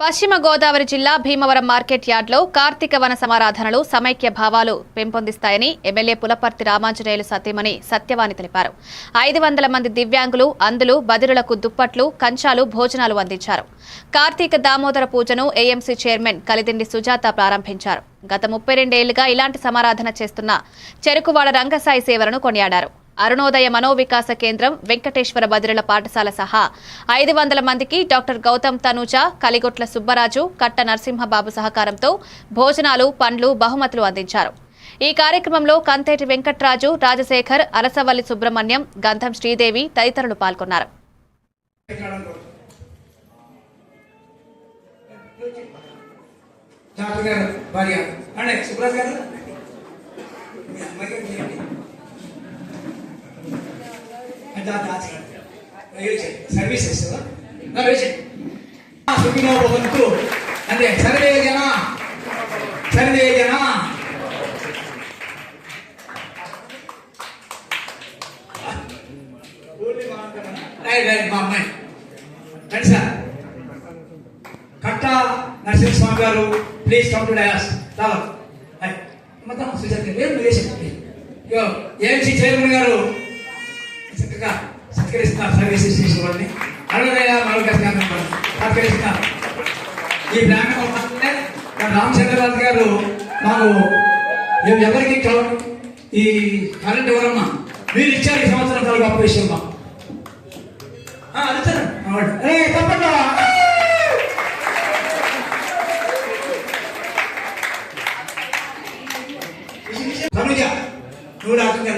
పశ్చిమ గోదావరి జిల్లా భీమవరం మార్కెట్ యార్డ్లో కార్తీక వన సమారాధనలు సమైక్య భావాలు పెంపొందిస్తాయని ఎమ్మెల్యే పులపర్తి రామాంజనేయులు సతీమణి సత్యవాణి తెలిపారు. ఐదు వందల మంది దివ్యాంగులు అందులు బదిరులకు దుప్పట్లు కంచాలు భోజనాలు అందించారు. కార్తీక దామోదర పూజను ఏఎంసీ చైర్మన్ కలిదిండి సుజాత ప్రారంభించారు. గత ముప్పై రెండేళ్ళుగా ఇలాంటి సమారాధన చేస్తున్న చెరుకువాడ రంగసాయి సేవలను కొనియాడారు. అరుణోదయ మనోవికాస కేంద్రం వెంకటేశ్వర బదిరల పాఠశాల సహా ఐదు వందల మందికి డాక్టర్ గౌతమ్ తనూజ కలిగొట్ల సుబ్బరాజు కట్ట నరసింహబాబు సహకారంతో భోజనాలు పండ్లు బహుమతులు అందించారు. ఈ కార్యక్రమంలో కంతేటి వెంకట్రాజు రాజశేఖర్ అరసవల్లి సుబ్రహ్మణ్యం గంధం శ్రీదేవి తదితరులు పాల్గొన్నారు. డాక్టర్ గారు భార్య. అంటే సుబ్రాజ్ గారు మీ అమ్మాయి గారు చేయండి అంటే ఆ దాచి గారు. వేయించండి. సర్వీస్ చేస్తావా నా సుఖినో భవంతు అంటే సర్వే జన సర్వే జన రైట్ రైట్ మా అమ్మాయి రండి సార్ కట్ట నరసింహస్వామి గారు ప్లీజ్ కమ్ టు డయాస్ రావాలి మొత్తం సుజాత ఏం చైర్మన్ గారు చక్కగా సత్కరిస్తున్నారు సర్వీసెస్ చేసేవాడిని అడగలేదా మరొకరిస్తున్నారు సత్కరిస్తున్నారు ఈ ప్రాంగణం రామచంద్రరాజు గారు మాకు ఎవరికి ఈ కరెంట్ ఎవరమ్మా? మీరు ఇచ్చారు ఈ సంవత్సరం తల గొప్ప విషయం అడుగుతారు. తప్పకుండా. నువ్వు రాకుండా